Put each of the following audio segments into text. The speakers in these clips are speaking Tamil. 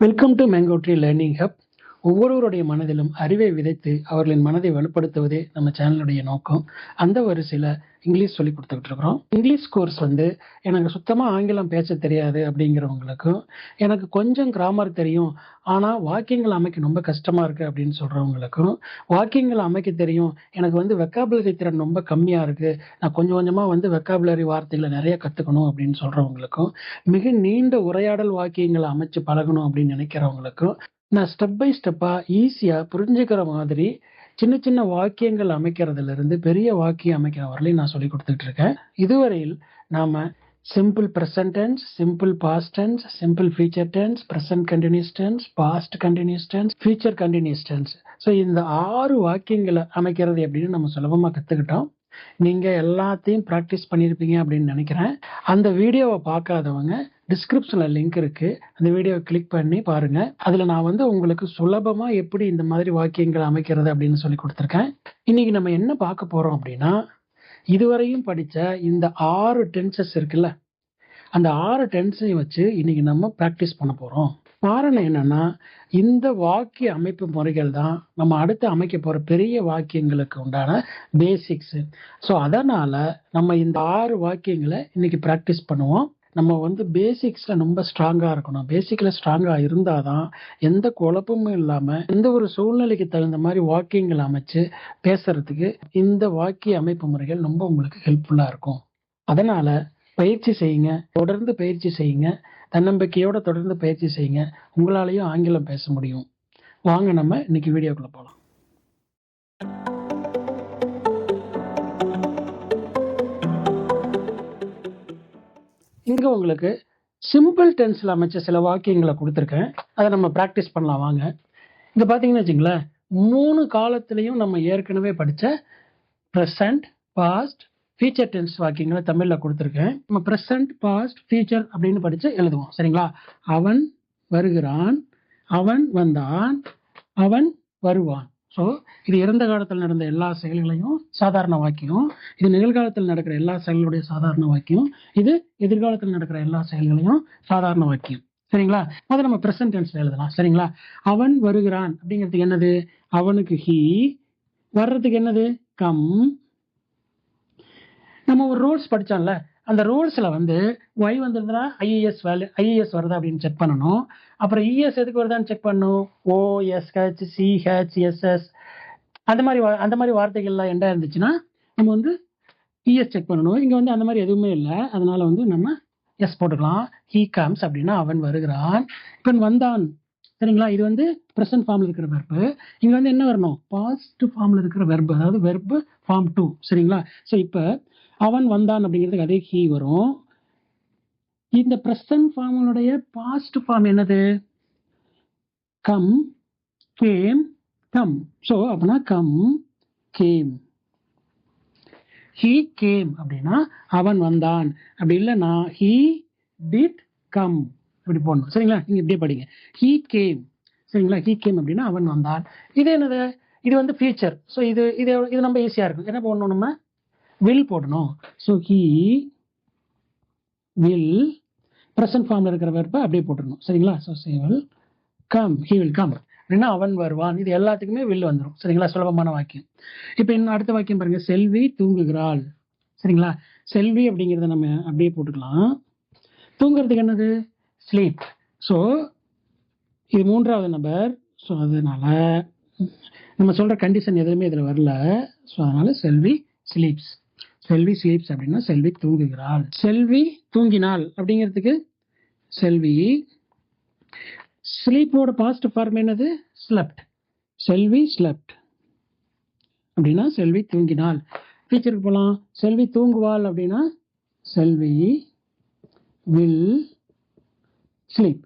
Welcome to mango tree learning hub ஒவ்வொருவருடைய மனதிலும் அறிவை விதைத்து அவர்களின் மனதை வலுப்படுத்துவதே நம்ம சேனலுடைய நோக்கம். அந்த வரிசையில் இங்கிலீஷ் சொல்லி கொடுத்துக்கிட்டு இருக்கிறோம். இங்கிலீஷ் கோர்ஸ் வந்து எனக்கு சுத்தமாக ஆங்கிலம் பேச தெரியாது அப்படிங்கிறவங்களுக்கும் எனக்கு கொஞ்சம் கிராமர் தெரியும் ஆனால் வாக்கியங்கள் அமைக்க ரொம்ப கஷ்டமாக இருக்குது அப்படின்னு சொல்கிறவங்களுக்கும் வாக்கியங்கள் அமைக்க தெரியும் எனக்கு வந்து வெக்காபுலரி திறன் ரொம்ப கம்மியாக இருக்குது நான் கொஞ்சம் கொஞ்சமாக வந்து வெக்காபுலரி வார்த்தைகளை நிறைய கற்றுக்கணும் அப்படின்னு சொல்கிறவங்களுக்கும் மிக நீண்ட உரையாடல் வாக்கியங்களை அமைச்சு பழகணும் அப்படின்னு நினைக்கிறவங்களுக்கும் நான் ஸ்டெப் பை ஸ்டெப்பாக ஈஸியாக புரிஞ்சுக்கிற மாதிரி சின்ன சின்ன வாக்கியங்கள் அமைக்கிறதுலேருந்து பெரிய வாக்கியம் அமைக்கிற வரலையும் நான் சொல்லி கொடுத்துட்டு இருக்கேன் இதுவரையில் நாம் simple present tense simple past tense simple future tense present continuous tense past continuous tense future continuous tense so இந்த ஆறு வாக்கியங்களை அமைக்கிறது எப்படின்னு நம்ம சுலபமாக கற்றுக்கிட்டோம் நீங்கள் எல்லாத்தையும் ப்ராக்டிஸ் பண்ணியிருப்பீங்க அப்படின்னு நினைக்கிறேன். அந்த வீடியோவை பார்க்காதவங்க டிஸ்கிரிப்ஷனில் லிங்க் இருக்குது அந்த வீடியோவை கிளிக் பண்ணி பாருங்கள் அதில் நான் வந்து உங்களுக்கு சுலபமாக எப்படி இந்த மாதிரி வாக்கியங்கள் அமைக்கிறது அப்படின்னு சொல்லி கொடுத்துருக்கேன். இன்றைக்கி நம்ம என்ன பார்க்க போகிறோம் அப்படின்னா இதுவரையும் படித்த இந்த ஆறு டென்சஸ் இருக்குல்ல அந்த ஆறு டென்ஸையும் வச்சு இன்றைக்கி நம்ம ப்ராக்டிஸ் பண்ண போகிறோம் காரணம் என்னன்னா இந்த வாக்கிய அமைப்பு முறைகள் தான் நம்ம அடுத்து அமைக்க போகிற பெரிய வாக்கியங்களுக்கு உண்டான பேசிக்ஸு ஸோ அதனால் நம்ம இந்த ஆறு வாக்கியங்களை இன்னைக்கு ப்ராக்டிஸ் பண்ணுவோம். நம்ம வந்து பேசிக்ஸில் ரொம்ப ஸ்ட்ராங்காக இருக்கணும். பேசிக்கில் ஸ்ட்ராங்காக இருந்தால் தான் எந்த குழப்பமும் இல்லாமல் எந்த ஒரு சூழ்நிலைக்கு தகுந்த மாதிரி வாக்கியங்கள் அமைச்சு பேசுறதுக்கு இந்த வாக்கிய அமைப்பு முறைகள் ரொம்ப உங்களுக்கு ஹெல்ப்ஃபுல்லாக இருக்கும். அதனால் பயிற்சி செய்யுங்க. தொடர்ந்து பயிற்சி செய்யுங்க. தன்னம்பிக்கையோட தொடர்ந்து பயிற்சி செய்யுங்க. உங்களாலையும் ஆங்கிலம் பேச முடியும். வாங்க நம்ம இன்னைக்கு வீடியோக்குள்ள போகலாம் இங்கே உங்களுக்கு சிம்பிள் டென்ஸில் அமைச்ச சில வாக்கியங்களை கொடுத்துருக்கேன். அதை நம்ம ப்ராக்டிஸ் பண்ணலாம் வாங்க. இங்கே பார்த்தீங்கன்னு வச்சுங்களேன் மூணு காலத்துலேயும் நம்ம ஏற்கனவே படித்த ப்ரெசண்ட் பாஸ்ட் ஃபியூச்சர் டென்ஸ் வாக்கியங்களை தமிழில் கொடுத்துருக்கேன். நம்ம ப்ரெசண்ட் பாஸ்ட் ஃபியூச்சர் அப்படின்னு படித்து எழுதுவோம். சரிங்களா? அவன் வருகிறான் அவன் வந்தான் அவன் வருவான். ஸோ இது இறந்த காலத்தில் நடந்த எல்லா செயல்களையும் சாதாரண வாக்கியம். இது நிகழ்காலத்தில் நடக்கிற எல்லா செயல்களுடைய சாதாரண வாக்கியம். இது எதிர்காலத்தில் நடக்கிற எல்லா செயல்களையும் சாதாரண வாக்கியம். சரிங்களா? முதல்ல நம்ம ப்ரெசன்ட் டென்ஸ்ல எழுதலாம். சரிங்களா? அவன் வருகிறான். அப்படிங்கிறதுக்கு என்னது? அவனுக்கு ஹீ வர்றதுக்கு என்னது? கம் நம்ம ஒரு ரூல்ஸ் படித்தோம்ல அந்த ரூல்ஸில் வந்து ஒய் வந்திருந்தா ஐஏஎஸ் வேல்யூ ஐஏஎஸ் வருதா அப்படின்னு செக் பண்ணணும். அப்புறம் இஎஸ் எதுக்கு வருதான்னு செக் பண்ணணும்? ஓஎஸ்ஹெச் சிஹெச் எஸ்எஸ் அந்த மாதிரி அந்த மாதிரி வார்த்தைகள்லாம் என்ன இருந்துச்சுன்னா நம்ம வந்து இஎஸ் செக் பண்ணணும். இங்கே வந்து அந்த மாதிரி எதுவுமே இல்லை. அதனால வந்து நம்ம எஸ் போட்டுக்கலாம். ஹீ கம்ஸ் அப்படின்னா அவன் வருகிறான். இப்போ வந்தான் சரிங்களா? இது வந்து ப்ரெசன்ட் ஃபார்மில் இருக்கிற வெர்பு இங்கே வந்து என்ன வரணும்? பாஸ்ட் ஃபார்மில் இருக்கிற வெர்பு அதாவது வெர்பு ஃபார்ம் டூ சரிங்களா? ஸோ இப்போ அவன் வந்தான் அப்படிங்கிறதுக்கு அதே ஹீ வரும். இந்த ப்ரெசன்ட் ஃபார்மனுடைய பாஸ்ட் ஃபார்ம் என்னது? கம் கேம் கம் ஸோ அப்படின்னா கம் கேம் ஹீ கேம் அப்படின்னா அவன் வந்தான். அப்படி இல்லைன்னா ஹீ டிட் கம் இப்படி போடணும். சரிங்களா? நீங்கள் இப்படியே படிங்க. ஹீ கேம் சரிங்களா? ஹீ கேம் அப்படின்னா அவன் வந்தான். இது என்னது? இது வந்து ஃபியூச்சர் ஸோ இது இது இது நம்ம ஈஸியாக இருக்கும். என்ன போடணும் நம்ம? வில் போடணும். ஸோ ஹீ வில் ப்ரெசன்ட் ஃபார்மில் இருக்கிற வெறுப்பை அப்படியே போட்டுடணும் சரிங்களா? ஸோ சேவல் கம் ஹீ வில் கம் அப்படின்னா அவன் வருவான். இது எல்லாத்துக்குமே வில் வந்துடும் சரிங்களா? சுலபமான வாக்கியம். இப்போ இன்னும் அடுத்த வாக்கியம் பாருங்க. செல்வி தூங்குகிறாள். சரிங்களா? செல்வி அப்படிங்கிறத நம்ம அப்படியே போட்டுக்கலாம். தூங்குறதுக்கு என்னது? ஸ்லீப் ஸோ இது மூன்றாவது நபர். ஸோ அதனால நம்ம சொல்கிற கண்டிஷன் எதுவுமே இதில் வரல. ஸோ அதனால செல்வி ஸ்லீப்ஸ் செல்வி ஸ்லீப்ஸ் அப்படின்னா செல்வி தூங்குகிறாள். செல்வி தூங்கினாள். அப்படிங்கிறதுக்கு செல்வி ஸ்லீப்போட பாஸ்ட் ஃபார்ம் என்னது? ஸ்லெப்ட் செல்வி ஸ்லெப்ட் அப்படின்னா செல்வி தூங்கினாள். டீச்சருக்கு போகலாம் செல்வி தூங்குவாள் அப்படின்னா செல்வி வில் ஸ்லீப்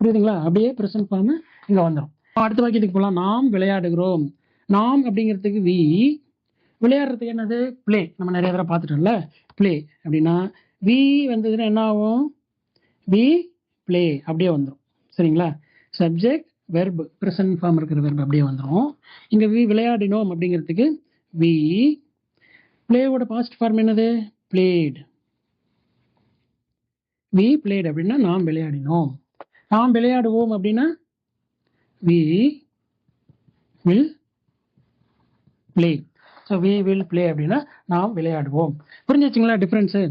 புரியுதுங்களா? அப்படியே ப்ரெசன்ட் ஃபார்ம் இங்கே வந்துடும் அடுத்த வாக்கியத்துக்கு போகலாம் நாம் விளையாடுகிறோம். நாம் அப்படிங்கிறதுக்கு வி விளையாடுறதுக்கு என்னது? ப்ளே நம்ம நிறைய தடவை பார்த்துட்டோம்ல? ப்ளே அப்படின்னா வி வந்ததுன்னா என்ன ஆகும்? வி ப்ளே அப்படியே வந்துடும் சரிங்களா? சப்ஜெக்ட் வெர்ப் ப்ரெசன்ட் ஃபார்ம் இருக்கிற வெர்ப் அப்படியே வந்துடும் இங்கே வி விளையாடினோம் அப்படிங்கிறதுக்கு வி ப்ளேவோட பாஸ்ட் ஃபார்ம் என்னது? பிளேட் வி பிளேட் அப்படின்னா நாம் விளையாடினோம். நாம் விளையாடுவோம் அப்படின்னா we will play so we will play அப்படின்னா நாம் விளையாடுவோம். புரிஞ்சுச்சுங்களா டிஃப்ரென்ஸு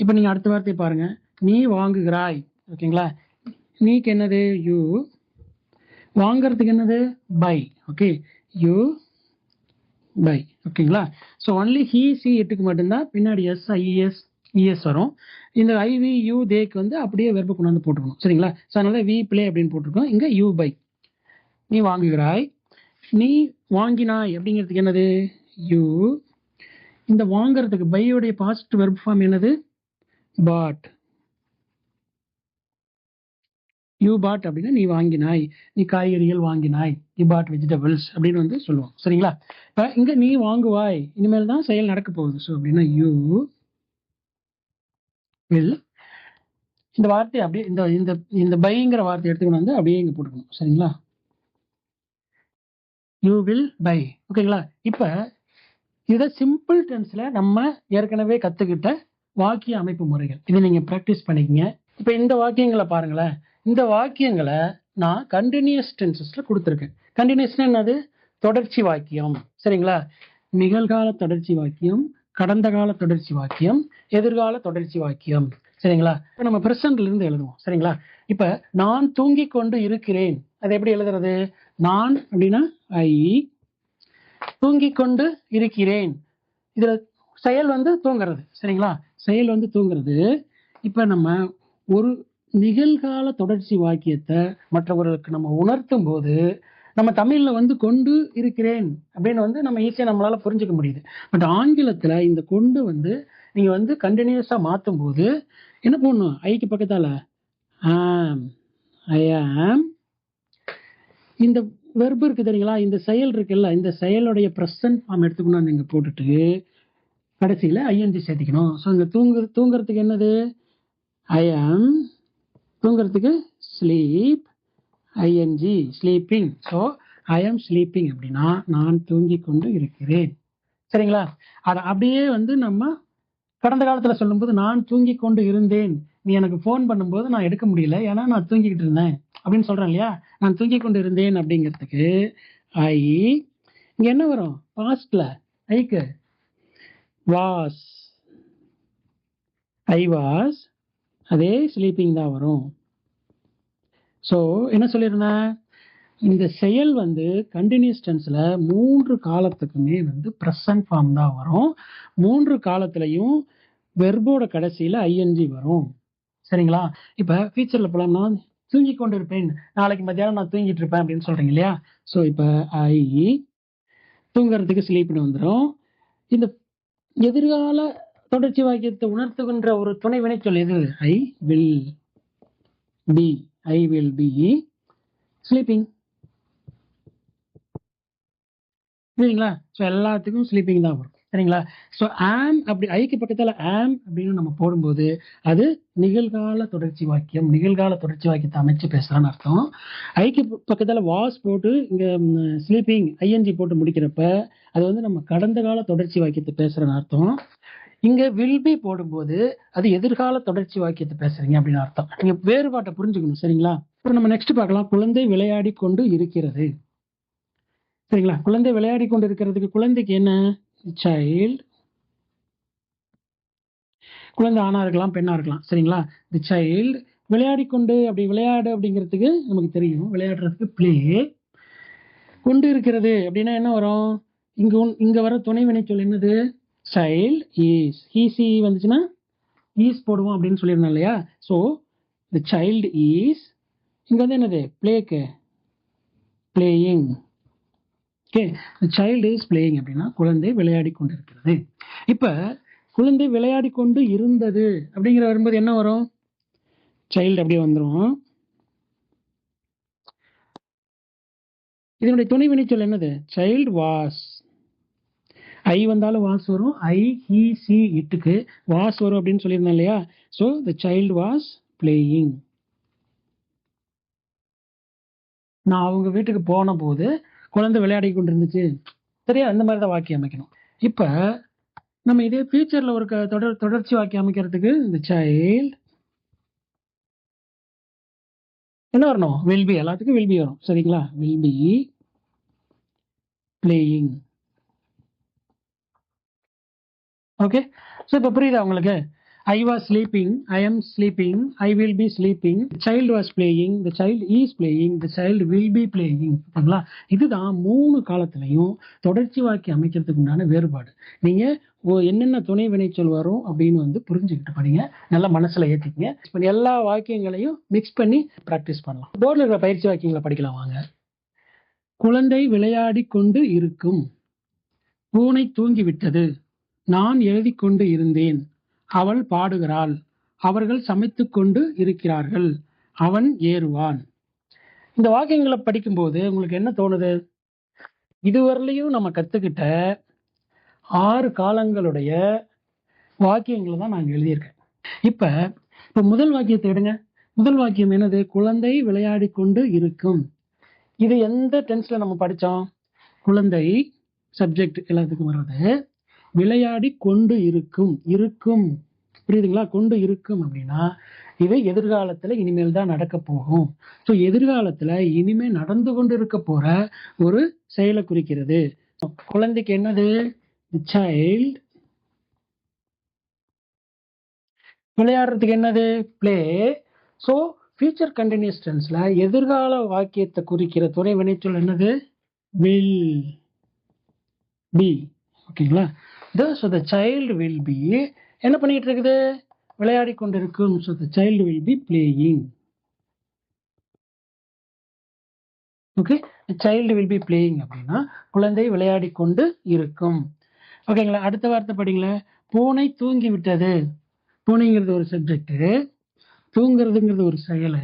இப்போ நீங்கள் அடுத்த வார்த்தை பாருங்கள் நீ வாங்குகிறாய். ஓகேங்களா? நீக்கு என்னது? யூ வாங்கிறதுக்கு என்னது? பை ஓகே யூ பை ஓகேங்களா? ஸோ ஒன்லி ஹி சி எட்டுக்கு மட்டும்தான் பின்னாடி எஸ் ஐஎஸ் இஎஸ் வரும். இந்த ஐவி யூ தேக்கு வந்து அப்படியே வெறுப்பு கொண்டு வந்து போட்டுக்கணும். சரிங்களா? ஸோ அதனால வி ப்ளே அப்படின்னு போட்டிருக்கோம். இங்கே யூ பை நீ வாங்குகிறாய். நீ வாங்கினாய் அப்படிங்கிறதுக்கு என்னது? யூ இந்த வாங்குறதுக்கு பையோடைய பாசிட்டிவ் வெர்ப் ஃபார்ம் என்னது? பாட் யூ பாட் அப்படின்னா நீ வாங்கினாய். நீ காய்கறிகள் வாங்கினாய். யூ பாட் வெஜிடபிள்ஸ் அப்படின்னு வந்து சொல்லுவோம். சரிங்களா? இப்போ இங்கே நீ வாங்குவாய். இனிமேல் தான் செயல் நடக்க போகுது. ஸோ அப்படின்னா யூ வில் இந்த வார்த்தை அப்படியே இந்த இந்த இந்த பைங்கிற வார்த்தை எடுத்துக்கணும் வந்து அப்படியே இங்கே போட்டுக்கணும். சரிங்களா? யூ வில் பை ஓகேங்களா இப்போ இதை சிம்பிள் டென்ஸில் நம்ம ஏற்கனவே கற்றுக்கிட்ட வாக்கிய அமைப்பு முறைகள். இதை நீங்கள் ப்ராக்டிஸ் பண்ணிக்கங்க. இப்போ இந்த வாக்கியங்களை பாருங்களேன். இந்த வாக்கியங்களை நான் கண்டினியூஸ் டென்சஸில் கொடுத்துருக்கேன். கண்டினியூஸ்னா என்னது? தொடர்ச்சி வாக்கியம். சரிங்களா? நிகழ்கால தொடர்ச்சி வாக்கியம் கடந்த கால தொடர்ச்சி வாக்கியம் எதிர்கால தொடர்ச்சி வாக்கியம். சரிங்களா? இப்போ நம்ம presentல இருந்து எழுதுவோம். சரிங்களா? இப்போ நான் தூங்கி கொண்டு இருக்கிறேன். அது எப்படி எழுதுறது? நான் அப்படின்னா ஐ தூங்கிக் கொண்டு இருக்கிறேன். இதுல செயல் வந்து தூங்குறது சரிங்களா? செயல் வந்து தூங்குறது. இப்ப நம்ம ஒரு நிகழ்கால தொடர்ச்சி வாக்கியத்தை மற்றவர்களுக்கு நம்ம உணர்த்தும் போது நம்ம தமிழ்ல வந்து கொண்டு இருக்கிறேன் அப்படின்னு வந்து நம்ம ஈஸியா நம்மளால புரிஞ்சுக்க முடியுது. பட் ஆங்கிலத்துல இந்த கொண்டு வந்து நீங்க வந்து கண்டினியூஸா மாத்தும் போது என்ன பண்ணணும் ஐக்கு பக்கத்தால ஆம் ஐ ஆம். இந்த வெர்பு இருக்கு தெரியுங்களா? இந்த செயல் இருக்குல்ல இந்த செயலுடைய ப்ரெசன்ட் ஃபார்ம் எடுத்துக்கணும் நீங்க போட்டுட்டு கடைசியில ஐஎன்ஜி சேர்த்திக்கணும். ஸோ இந்த தூங்கு தூங்குறதுக்கு என்னது? ஐ ஆம் தூங்குறதுக்கு sleep I N G sleeping so I am sleeping அப்படின்னா நான் தூங்கி கொண்டு இருக்கிறேன். சரிங்களா? அதை அப்படியே வந்து நம்ம கடந்த காலத்தில் சொல்லும்போது நான் தூங்கி கொண்டு இருந்தேன். நீ எனக்கு ஃபோன் பண்ணும்போது நான் எடுக்க முடியல ஏன்னா நான் தூங்கிக்கிட்டு இருந்தேன். அப்படின்னு சொல்கிறேன் இல்லையா? நான் தூங்கி கொண்டு இருந்தேன் அப்படிங்கிறதுக்கு ஐ இங்க என்ன வரும்? பாஸ்டில் ஐக்கு வாஸ் ஐ வாஸ் அதே ஸ்லீப்பிங் தான் வரும். ஸோ என்ன சொல்லியிருந்தேன்? இந்த செயல் வந்து கண்டினியூஸ் டென்ஸில் மூன்று காலத்துக்குமே வந்து ப்ரெசன்ட் ஃபார்ம் தான் வரும். மூன்று காலத்துலையும் வெர்போட கடைசியில் ஐஎன்ஜி வரும். சரிங்களா? இப்போ ஃபியூச்சரில் போலாம்னா தூங்கி கொண்டிருப்பேன் நாளைக்கு மத்தியானம் நான் தூங்கிட்டு இருப்பேன் அப்படின்னு சொல்கிறீங்க இல்லையா? ஸோ இப்போ ஐ தூங்குறதுக்கு ஸ்லீப்னு வந்துடும் இந்த எதிர்கால தொடர்ச்சி வாக்கியத்தை உணர்த்துகின்ற ஒரு துணை வினைச்சொல் எது? I will be I will be sleeping சரிங்களா ஸோ எல்லாத்துக்கும் ஸ்லீப்பிங் தான் வரும். சரிங்களா? ஸோ ஆம் அப்படி ஐக்கு பக்கத்தில் ஆம் அப்படின்னு நம்ம போடும்போது அது நிகழ்கால தொடர்ச்சி வாக்கியம் நிகழ்கால தொடர்ச்சி வாக்கியத்தை அமைச்சு பேசுகிறான்னு அர்த்தம். ஐக்கு பக்கத்தில் வாஸ் போட்டு இங்கே ஸ்லீப்பிங் ஐஎன்ஜி போட்டு முடிக்கிறப்ப அது வந்து நம்ம கடந்த கால தொடர்ச்சி வாக்கியத்தை பேசுகிறேன்னு அர்த்தம். இங்க வில் பி போடும்போது அது எதிர்கால தொடர்ச்சி வாக்கியத்தை பேசுறீங்க அப்படின்னு அர்த்தம். நீங்க வேறுபாட்டை புரிஞ்சுக்கணும் சரிங்களா? இப்போ நம்ம நெக்ஸ்ட் பார்க்கலாம். குழந்தை விளையாடி கொண்டு இருக்கிறது. சரிங்களா? குழந்தை விளையாடி கொண்டு இருக்கிறதுக்கு குழந்தைக்கு என்ன? சைல்டு குழந்தை ஆணாக இருக்கலாம் பெண்ணாக இருக்கலாம் சரிங்களா? தி சைல்டு விளையாடி கொண்டு அப்படி விளையாடு அப்படிங்கிறதுக்கு நமக்கு தெரியும். விளையாடுறதுக்கு ப்ளே கொண்டு இருக்கிறது. அப்படின்னா என்ன வரும்? இங்கே இங்கே வர துணை வினைச்சொல் என்னது? சைல்டு ஈஸ் ஈசி வந்துச்சுன்னா ஈஸ் போடுவோம் அப்படின்னு சொல்லியிருந்தோம் இல்லையா? ஸோ த சைல்டு ஈஸ் இங்கே வந்து என்னது? பிளேக்கு playing okay child is playing அப்படின்னா குழந்தை விளையாடி கொண்டு இருக்கிறது இப்போ குழந்தை விளையாடி கொண்டு இருந்தது அப்படிங்கிற வரும்போது என்ன வரும்? சைல்டு அப்படியே வந்துரும். இதனுடைய துணை வினைச்சொல் என்னது? சைல்டு வாஸ் ஐ வந்தாலும் வாஸ் வரும். ஐ ஹி சி இட்டுக்கு வாஸ் வரும் அப்படின்னு சொல்லியிருந்தேன் இல்லையா? So the child was playing நான் அவங்க வீட்டுக்கு போன போது குழந்தை விளையாடி கொண்டு இருந்துச்சு சரியா? அந்த மாதிரி தான் வாக்கி அமைக்கணும். இப்போ நம்ம இதே ஃபியூச்சரில் ஒரு க- தொடர் தொடர்ச்சி வாக்கி அமைக்கிறதுக்கு இந்த சைல்ட் என்ன வரணும்? வில் பி எல்லாத்துக்கும் வில் பி வரும். சரிங்களா? Will be playing okay so இப்போ புரியுதா உங்களுக்கு? I was sleeping I am sleeping I will be sleeping child was playing the child is playing the child will be playing ஓகேங்களா இதுதான் மூணு காலத்திலையும் தொடர்ச்சி வாக்கி அமைக்கிறதுக்கு உண்டான வேறுபாடு. நீங்கள் ஓ- என்னென்ன துணை வினைச்சொல் வரும் அப்படின்னு வந்து புரிஞ்சுக்கிட்டு படிங்க. நல்லா மனசில் ஏத்திக்கங்க. எல்லா வாக்கியங்களையும் மிக்ஸ் பண்ணி ப்ராக்டிஸ் பண்ணலாம். போர்டில் இருக்கிற பயிற்சி வாக்கியங்களை படிக்கலாம் வாங்க. குழந்தை விளையாடி கொண்டு இருக்கும். பூனை தூங்கிவிட்டது. நான் எழுதி கொண்டு இருந்தேன். அவள் பாடுகிறாள். அவர்கள் சமைத்து கொண்டு இருக்கிறார்கள். அவன் ஏறுவான். இந்த வாக்கியங்களை படிக்கும்போது உங்களுக்கு என்ன தோணுது? இதுவரையிலையும் நம்ம கத்துக்கிட்ட ஆறு காலங்களுடைய வாக்கியங்களை தான் நாங்கள் எழுதியிருக்கேன். இப்ப இப்ப முதல் வாக்கியத்தை எடுங்க. முதல் வாக்கியம் என்னது? குழந்தை விளையாடி கொண்டு இருக்கும். இது எந்த டென்ஸ்ல நம்ம படித்தோம் குழந்தை சப்ஜெக்ட் எல்லாத்துக்கும் வர்றது விளையாடி கொண்டு இருக்கும் இருக்கும். புரியுதுங்களா? கொண்டு இருக்கும் அப்படின்னா இவை எதிர்காலத்துல இனிமேல் தான் நடக்க போகும். ஸோ எதிர்காலத்துல இனிமே நடந்து கொண்டு இருக்க போற ஒரு செயலை குறிக்கிறது. குழந்தைக்கு என்னது? சைல்ட் விளையாடுறதுக்கு என்னது? பிளே ஸோ ஃபியூச்சர் கண்டினியூஸ் டென்ஸ்ல எதிர்கால வாக்கியத்தை குறிக்கிற துணை வினைச்சொல் என்னது? வில் பி ஓகேங்களா the so the child will be என்ன பண்ணிட்டு இருக்குது விளையாடி கொண்டிருக்கும் so the child will be playing okay child will be playing அப்படின்னா குழந்தை விளையாடி கொண்டு இருக்கும். ஓகேங்களா அடுத்த வார்த்தை படிங்களேன் பூனை தூங்கி விட்டது பூனைங்கிறது ஒரு சப்ஜெக்டு தூங்குறதுங்கிறது ஒரு செயல்.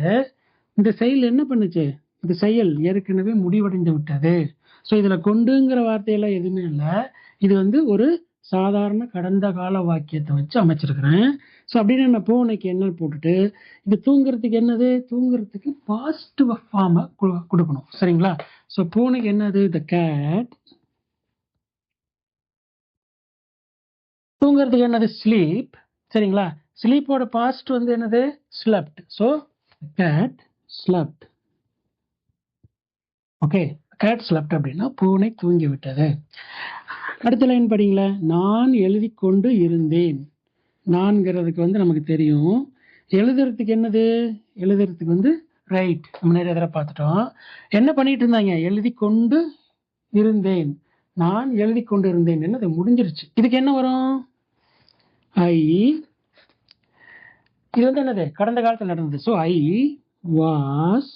இந்த செயல் என்ன பண்ணுச்சு? இந்த செயல் ஏற்கனவே முடிவடைந்து விட்டது. ஸோ இதில் கொண்டுங்கிற வார்த்தையெல்லாம் எதுவுமே இல்லை. இது வந்து ஒரு சாதாரண கடந்த கால வாக்கியத்தை வச்சு அமைச்சிருக்கிறேன். ஸோ அப்படின்னு நான் பூனைக்கு என்ன போட்டுட்டு இது தூங்குறதுக்கு என்னது? தூங்குறதுக்கு பாசிட்டிவ் ஃபார்மை கொடுக்கணும். சரிங்களா? ஸோ பூனைக்கு என்னது? த கேட் தூங்குறதுக்கு என்னது? ஸ்லீப் சரிங்களா? ஸ்லீப்போட பாஸ்ட் வந்து என்னது? Slept so cat slept okay cat slept அப்படின்னா பூனை தூங்கி விட்டது. அடுத்த லைன் படிங்களேன் நான் எழுதி கொண்டு இருந்தேன். நான்கிறதுக்கு வந்து நமக்கு தெரியும். எழுதுறதுக்கு என்னது? எழுதுறதுக்கு வந்து ரைட் நம்ம நிறைய தடவை பார்த்துட்டோம். என்ன பண்ணிட்டு இருந்தாங்க? எழுதி கொண்டு இருந்தேன். நான் எழுதி கொண்டு இருந்தேன். என்னது? முடிஞ்சிருச்சு. இதுக்கு என்ன வரும்? ஐ இது வந்து என்னது? கடந்த காலத்தில் நடந்தது. ஸோ ஐ வாஸ்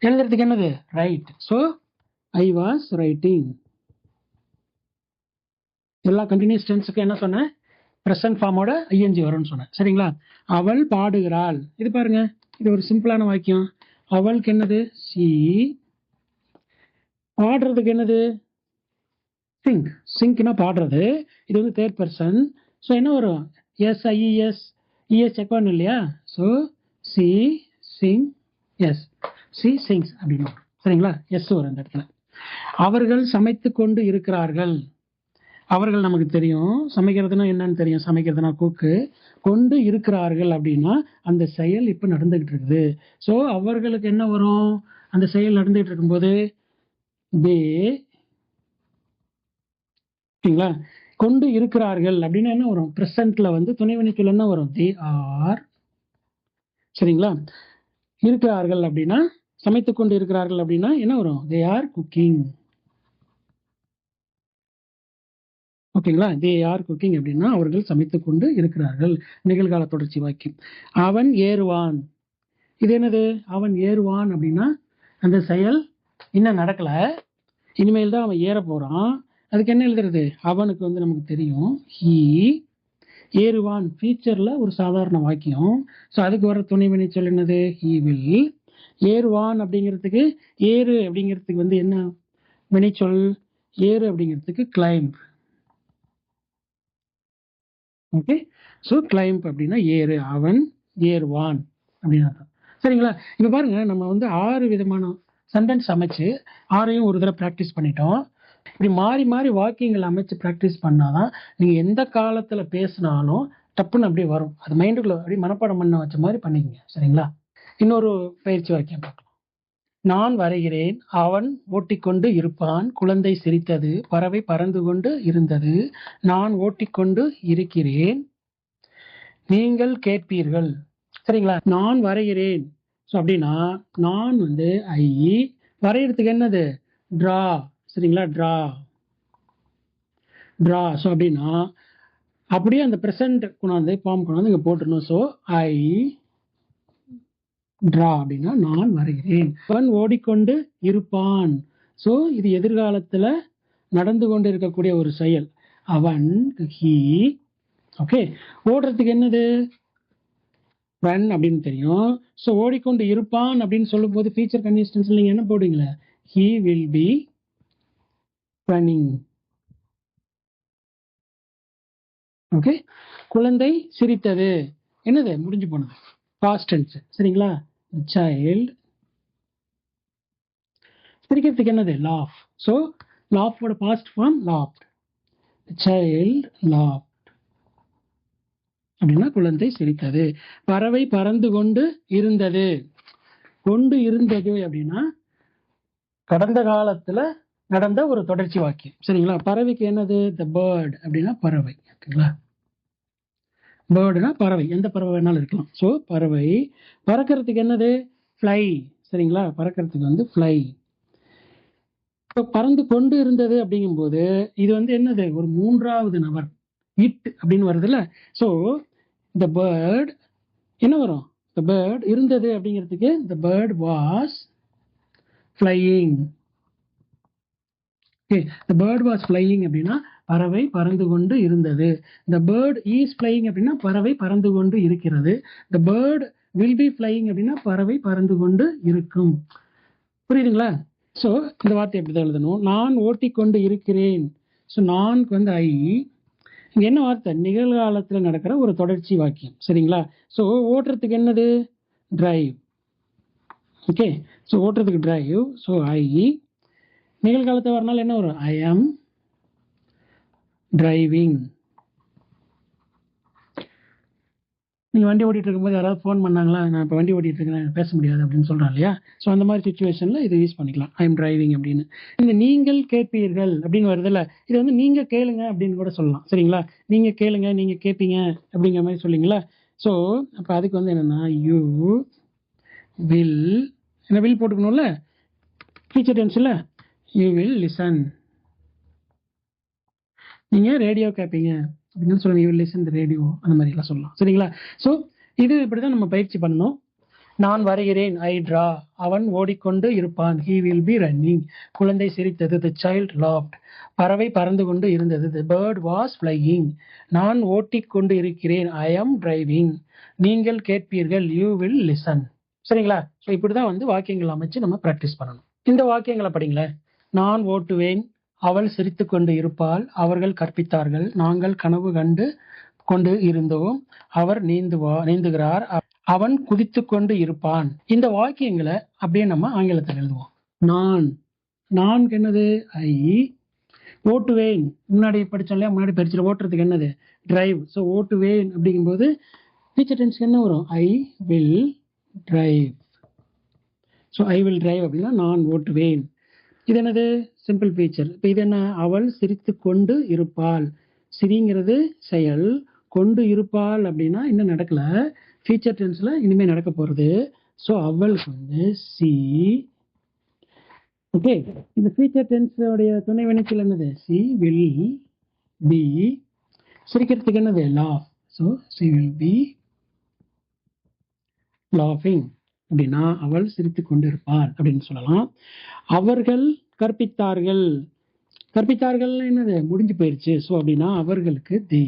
எழுதுறதுக்கு என்னது? Write so I was writing எல்லா கண்டினியூஸ் டென்ஸுக்கு என்ன சொன்னேன்? ப்ரெசன்ட் ஃபார்மோட ஐஎன்ஜி வரும்னு சொன்னேன். சரிங்களா? அவள் பாடுகிறாள். இது பாருங்க. இது ஒரு சிம்பிளான வாக்கியம். அவளுக்கு என்னது? சி பாடுறதுக்கு என்னது? சிங்க் சிங்க்னா பாடுறது. இது வந்து தேர்ட் பர்சன் ஸோ என்ன வரும்? எஸ் ஐஇஎஸ் இஎஸ் செக் பண்ணணும் இல்லையா? So she sing S she sings அப்படின்னு சரிங்களா? எஸ் வரும் இந்த இடத்துல. அவர்கள் சமைத்து கொண்டு இருக்கிறார்கள். அவர்கள் நமக்கு தெரியும். சமைக்கிறதுனா என்னன்னு தெரியும். சமைக்கிறதுனா கூக்கு. கொண்டு இருக்கிறார்கள் அப்படின்னா அந்த செயல் இப்போ நடந்துகிட்டு இருக்குது. ஸோ அவர்களுக்கு என்ன வரும்? அந்த செயல் நடந்துகிட்டு இருக்கும்போது தே ஓகேங்களா கொண்டு இருக்கிறார்கள் அப்படின்னா என்ன வரும்? ப்ரெசன்ட்ல வந்து துணைவினை என்ன வரும்? தே ஆர் சரிங்களா? இருக்கிறார்கள் அப்படின்னா சமைத்து கொண்டு இருக்கிறார்கள் அப்படின்னா என்ன வரும்? தே ஆர் குக்கிங் ஓகேங்களா? தே ஆர் குக்கிங் அப்படின்னா அவர்கள் சமைத்து கொண்டு இருக்கிறார்கள். நிகழ்கால தொடர்ச்சி வாக்கியம். அவன் ஏறுவான். இது என்னது? அவன் ஏறுவான் அப்படின்னா அந்த செயல் இன்னும் நடக்கல. இனிமேல் தான் அவன் ஏற போறான். அதுக்கு என்ன எழுதுறது? அவனுக்கு வந்து நமக்கு தெரியும். ஹீ ஏறுவான். ஃபியூச்சரில் ஒரு சாதாரண வாக்கியம். ஸோ அதுக்கு வர துணை வினை சொல் என்னது? ஹீ வில் ஏறுவான் அப்படிங்கிறதுக்கு ஏறு அப்படிங்கிறதுக்கு வந்து என்ன வினைச்சொல்? ஏறு அப்படிங்கிறதுக்கு கிளைம்ப் ஓகே ஸோ கிளைம்ப் அப்படின்னா ஏறு அவன் ஏறுவான் அப்படின்னு அர்த்தம். சரிங்களா? இப்போ பாருங்க நம்ம வந்து ஆறு விதமான சென்டென்ஸ் அமைச்சு ஆறையும் ஒரு தடவை ப்ராக்டிஸ் பண்ணிட்டோம். இப்படி மாறி மாறி வாக்கியங்கள் அமைச்சு ப்ராக்டிஸ் பண்ணாதான் நீங்கள் எந்த காலத்தில் பேசினாலும் டப்புன்னு அப்படியே வரும். அது மைண்டுக்குள்ள அப்படியே மனப்பாடம் பண்ண வச்ச மாதிரி பண்ணிக்கங்க. சரிங்களா? இன்னொரு பயிற்சி வாக்கியம் பார்க்கலாம். நான் வரைகிறேன். அவன் ஓட்டிக்கொண்டு இருப்பான். குழந்தை சிரித்தது. பறவை பறந்து கொண்டு இருந்தது. நான் ஓட்டிக்கொண்டு இருக்கிறேன். நீங்கள் கேட்பீர்கள். சரிங்களா? நான் வரைகிறேன். ஸோ அப்படின்னா நான் வந்து ஐ வரைகிறதுக்கு என்னது? ட்ரா சரிங்களா? ட்ரா ட்ரா ஸோ அப்படின்னா அப்படியே அந்த ப்ரெசன்ட் கொண்டாந்து ஃபார்ம் கொண்டாந்து இங்கே போட்டுருணும் ஸோ ஐ ட்ரா அப்படின்னா நான் வரைகிறேன். அவன் ஓடிக்கொண்டு இருப்பான். ஸோ இது எதிர்காலத்தில் நடந்து கொண்டு இருக்கக்கூடிய ஒரு செயல். அவன் ஹீ ஓகே ஓடுறதுக்கு என்னது? ரன் அப்படின்னு தெரியும். ஸோ ஓடிக்கொண்டு இருப்பான் அப்படின்னு சொல்லும்போது ஃபியூச்சர் கன்சிஸ்டன்ஸ் நீங்கள் என்ன போடுவீங்களே? He will be running okay குழந்தை சிரித்தது. என்னது? முடிஞ்சு போனது. பாஸ்டன்ஸ் சரிங்களா? சைல்டு சிரிக்கிறதுக்கு என்னது laugh so லாஃபோட past form laughed child laughed அப்படின்னா குழந்தை சிரித்தது. பறவை பறந்து கொண்டு இருந்தது. கொண்டு இருந்தது அப்படின்னா கடந்த காலத்துல நடந்த ஒரு தொடர்ச்சி வாக்கியம். சரிங்களா? பறவைக்கு என்னது? த பேர்ட் அப்படின்னா பறவை. ஓகேங்களா? பேர்டுனா பறவை. எந்த பறவை வேணாலும் இருக்கலாம். ஸோ பறவை பறக்கிறதுக்கு என்னது? ஃப்ளை சரிங்களா? பறக்கிறதுக்கு வந்து ஃப்ளை இப்போ பறந்து கொண்டு இருந்தது அப்படிங்கும்போது இது வந்து என்னது? ஒரு மூன்றாவது நபர். இட் அப்படின்னு வருதுல்ல? ஸோ த பேர்ட் என்ன வரும்? த பேர்ட் இருந்தது அப்படிங்கிறதுக்கு the bird was flying okay the bird was flying அப்படின்னா பறவை பறந்து கொண்டு இருந்தது. த பேர்ட் ஈஸ் ஃப்ளையிங் அப்படின்னா பறவை பறந்து கொண்டு இருக்கிறது. The bird will be flying அப்படின்னா பறவை பறந்து கொண்டு இருக்கும். புரியுதுங்களா? ஸோ இந்த வார்த்தை எப்படி தான் எழுதணும். நான் ஓட்டிக்கொண்டு இருக்கிறேன். ஸோ நான் வந்து ஐ. என்ன வார்த்தை? நிகழ்காலத்தில் நடக்கிற ஒரு தொடர்ச்சி வாக்கியம். சரிங்களா? ஸோ ஓட்டுறதுக்கு என்னது? டிரைவ் ஓகே ஸோ ஓட்டுறதுக்கு டிரைவ் ஸோ ஐ நிகழ்காலத்தை வரனால என்ன வரும்? ஐ ஆம் டிரைவிங் நீங்கள் வண்டி ஓட்டிகிட்டு இருக்கும்போது யாராவது ஃபோன் பண்ணாங்களா? நான் இப்போ வண்டி ஓட்டிகிட்டு இருக்கேன் பேச முடியாது அப்படின்னு சொல்கிறேன் இல்லையா? ஸோ அந்த மாதிரி சுச்சுவேஷனில் இது யூஸ் பண்ணிக்கலாம். ஐ எம் டிரைவிங் அப்படின்னு. இந்த நீங்கள் கேட்பீர்கள் அப்படின்னு வருதுல்ல இது வந்து நீங்கள் கேளுங்க அப்படின்னு கூட சொல்லலாம். சரிங்களா? நீங்கள் கேளுங்க நீங்கள் கேட்பீங்க அப்படிங்கிற மாதிரி சொல்லிங்களா ஸோ அப்போ அதுக்கு வந்து என்னென்னா யூ வில் என்ன வில் போட்டுக்கணும்ல? ஃபியூச்சர் டென்ஸில் யூ வில் லிசன் நீங்கள் ரேடியோ கேட்பீங்க அப்படின்னு சொல்லுங்க யூ லிசன் த ரேடியோ அந்த மாதிரிலாம் சொல்லலாம். சரிங்களா? ஸோ இது இப்படி தான் நம்ம பயிற்சி பண்ணணும். நான் வரைகிறேன் ஐ ட்ரா அவன் ஓடிக்கொண்டு இருப்பான். ஹீ வில் பி ரன்னிங் குழந்தை சிரித்தது த சைல்ட் லாப்ட் பறவை பறந்து கொண்டு இருந்தது த பேர்ட் வாஸ் ஃப்ளையிங் நான் ஓட்டிக்கொண்டு இருக்கிறேன் ஐ ஆம் டிரைவிங் நீங்கள் கேட்பீர்கள் யூ வில் லிசன் சரிங்களா? ஸோ இப்படி தான் வந்து வாக்கியங்கள் அமைச்சு நம்ம ப்ராக்டிஸ் பண்ணணும். இந்த வாக்கியங்களை படிங்களேன். நான் ஓட்டுவேன் அவள் சிரித்துக்கொண்டு இருப்பாள். அவர்கள் கற்பித்தார்கள். நாங்கள் கனவு கண்டு கொண்டு இருந்தோம். அவர் நீந்துவா நீந்துகிறார். அவன் குதித்து கொண்டு இருப்பான். இந்த வாக்கியங்களை அப்படியே நம்ம ஆங்கிலத்தில் எழுதுவோம். நான் நான் என்னது? ஐ ஓட்டுவேன். முன்னாடி படிச்சோம் இல்லையா? முன்னாடி படிச்சு ஓட்டுறதுக்கு என்னது? டிரைவ் ஸோ ஓட்டுவேன் அப்படிங்கும்போது டீச்சர் டென்ஸ்க்கு என்ன வரும்? I will drive so I will drive அப்படின்னா நான் ஓட்டுவேன். இது என்னது? சிம்பிள் ஃபீச்சர் இப்போ இது என்ன? அவள் சிரித்து கொண்டு இருப்பாள். சிரிங்கிறது செயல். கொண்டு இருப்பாள் அப்படின்னா இன்னும் நடக்கல. ஃபியூச்சர் டென்ஸில் இனிமேல் நடக்க போகிறது ஸோ அவளுக்கு வந்து சி. ஓகே இந்த ஃபியூச்சர் டென்ஸோடைய துணை வினைச்சல் என்னது? She will be. சிரிக்கிறதுக்கு என்னது? Laugh so she will be லாஃபிங் அப்படின்னா அவள் சிரித்து கொண்டிருப்பாள் அப்படின்னு சொல்லலாம். அவர்கள் கற்பித்தார்கள். கற்பித்தார்கள் என்னது? முடிஞ்சு போயிருச்சு. ஸோ அப்படின்னா அவர்களுக்கு தே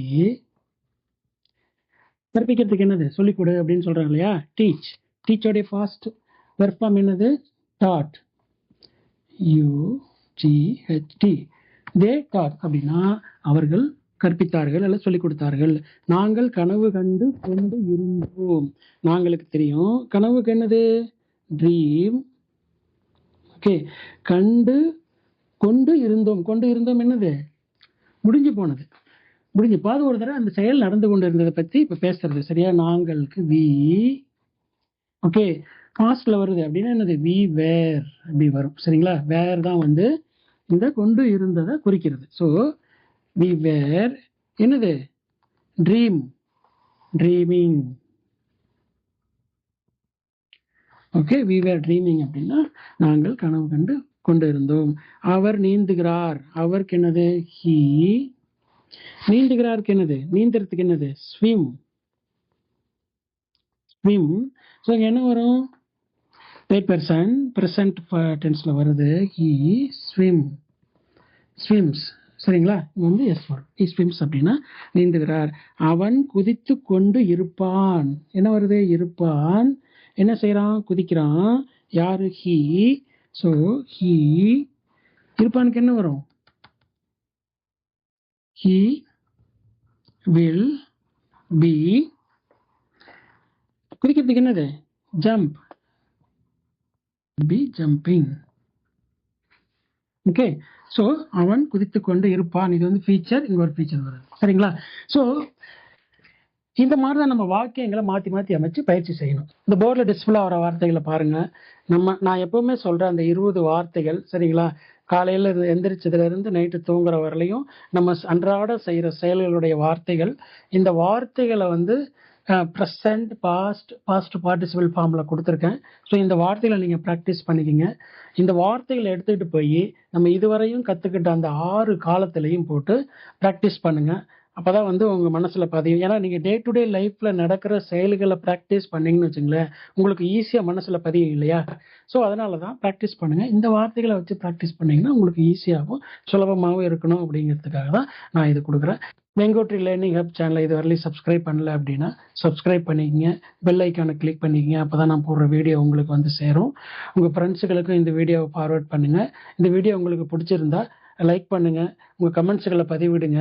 கற்பிக்கிறதுக்கு என்னது? சொல்லிக் கொடு அப்படின்னு சொல்கிறாங்க இல்லையா? டீச் டீச்சோடைய ஃபாஸ்ட் பெர்ஃபார்ம் என்னது? Taught you T they taught அப்படின்னா அவர்கள் கற்பித்தார்கள் அல்ல சொல்லிக் கொடுத்தார்கள். நாங்கள் கனவு கண்டு கொண்டு இருந்தோம். நாங்களுக்கு தெரியும். கனவுக்கு என்னது? Dream okay. கண்டு கொண்டு இருந்தோம். கொண்டு இருந்தோம் என்னது? முடிஞ்சு போனது. முடிஞ்சு. பாது ஒரு தடவை அந்த செயல் நடந்து கொண்டு இருந்ததை பத்தி இப்ப பேசுறது. சரியா? நாங்களுக்கு வி ஓகே. பாஸ்ட்ல வருது. அப்படின்னா என்னது? வி வேர் அப்படி வரும். சரிங்களா? வேர் தான் வந்து இந்த கொண்டு இருந்ததை குறிக்கிறது. ஸோ வி வேர் என்னது? Dream dreaming okay we were dreaming அப்படின்னா நாங்கள் கனவு கண்டு கொண்டு இருந்தோம் அவர் நீந்துகிறார். அவருக்கு என்னது? ஹீ நீந்துகிறாருக்கு என்னது? நீந்துறதுக்கு என்னது? ஸ்விம் ஸ்விம் ஸோ என்ன வரும்? தேர்ட் பர்சன் ப்ரெசன்ட் டென்ஸில் வருது. ஹீ ஸ்விம் ஸ்விம்ஸ் சரிங்களா? இது வந்து எஸ் ஃபோர் ஹீ ஸ்விம்ஸ் அப்படின்னா நீந்துகிறார். அவன் குதித்து கொண்டு இருப்பான். என்ன வருது? இருப்பான். என்ன செய்கிறான் குதிக்கிறான். யாரு? ஹீ ஸோ ஹீ இருப்பானுக்கு என்ன வரும்? ஹீ வில் பி குதிக்கிறதுக்கு என்னது? Jump be jumping okay so அவன் குதித்து கொண்டு இருப்பான். இது வந்து ஃபீச்சர் இங்க ஒரு ஃபீச்சர் வருது. சரிங்களா? ஸோ இந்த மாதிரி தான் நம்ம வாக்கியங்களை மாற்றி மாற்றி அமைச்சு பயிற்சி செய்யணும். இந்த போர்டில் டிஸ்பிளே ஆகிற வார்த்தைகளை பாருங்கள் நம்ம நான் எப்பவுமே சொல்கிறேன் அந்த இருபது வார்த்தைகள் சரிங்களா? காலையில் எந்திரிச்சதுலேருந்து நைட்டு தூங்குற வரலையும் நம்ம அன்றாட செய்கிற செயல்களுடைய வார்த்தைகள் இந்த வார்த்தைகளை வந்து ப்ரெசண்ட் பாஸ்ட் பாஸ்ட் பார்ட்டிசிபிள் ஃபார்மில் கொடுத்துருக்கேன். ஸோ இந்த வார்த்தைகளை நீங்கள் ப்ராக்டிஸ் பண்ணிக்கிங்க. இந்த வார்த்தைகளை எடுத்துக்கிட்டு போய் நம்ம இதுவரையும் கற்றுக்கிட்ட அந்த ஆறு காலத்திலையும் போட்டு ப்ராக்டிஸ் பண்ணுங்கள் அப்போ தான் வந்து உங்கள் மனசில் பதியும் ஏன்னா நீங்கள் டே டு டே லைஃப்பில் நடக்கிற செயல்களை ப்ராக்டிஸ் பண்ணீங்கன்னு வச்சுங்களேன் உங்களுக்கு ஈஸியாக மனசில் பதியும் இல்லையா? ஸோ அதனால தான் ப்ராக்டிஸ் பண்ணுங்கள் இந்த வார்த்தைகளை வச்சு ப்ராக்டிஸ் பண்ணிங்கன்னா உங்களுக்கு ஈஸியாகவும் சுலபமாகவும் இருக்கணும் அப்படிங்கிறதுக்காக தான் நான் இது கொடுக்குறேன். வெங்கோட்ரி லேர்னிங் ஹப் சேனலை இது வரலையும் சப்ஸ்கிரைப் பண்ணல அப்படின்னா சப்ஸ்கிரைப் பண்ணிக்கங்க. பெல் ஐக்கானை கிளிக் பண்ணிக்கங்க. அப்போ தான் நான் போடுற வீடியோ உங்களுக்கு வந்து சேரும். உங்கள் ஃப்ரெண்ட்ஸுகளுக்கும் இந்த வீடியோவை ஃபார்வர்ட் பண்ணுங்கள் இந்த வீடியோ உங்களுக்கு பிடிச்சிருந்தா லைக் பண்ணுங்கள் உங்கள் கமெண்ட்ஸுகளை பதிவிடுங்க.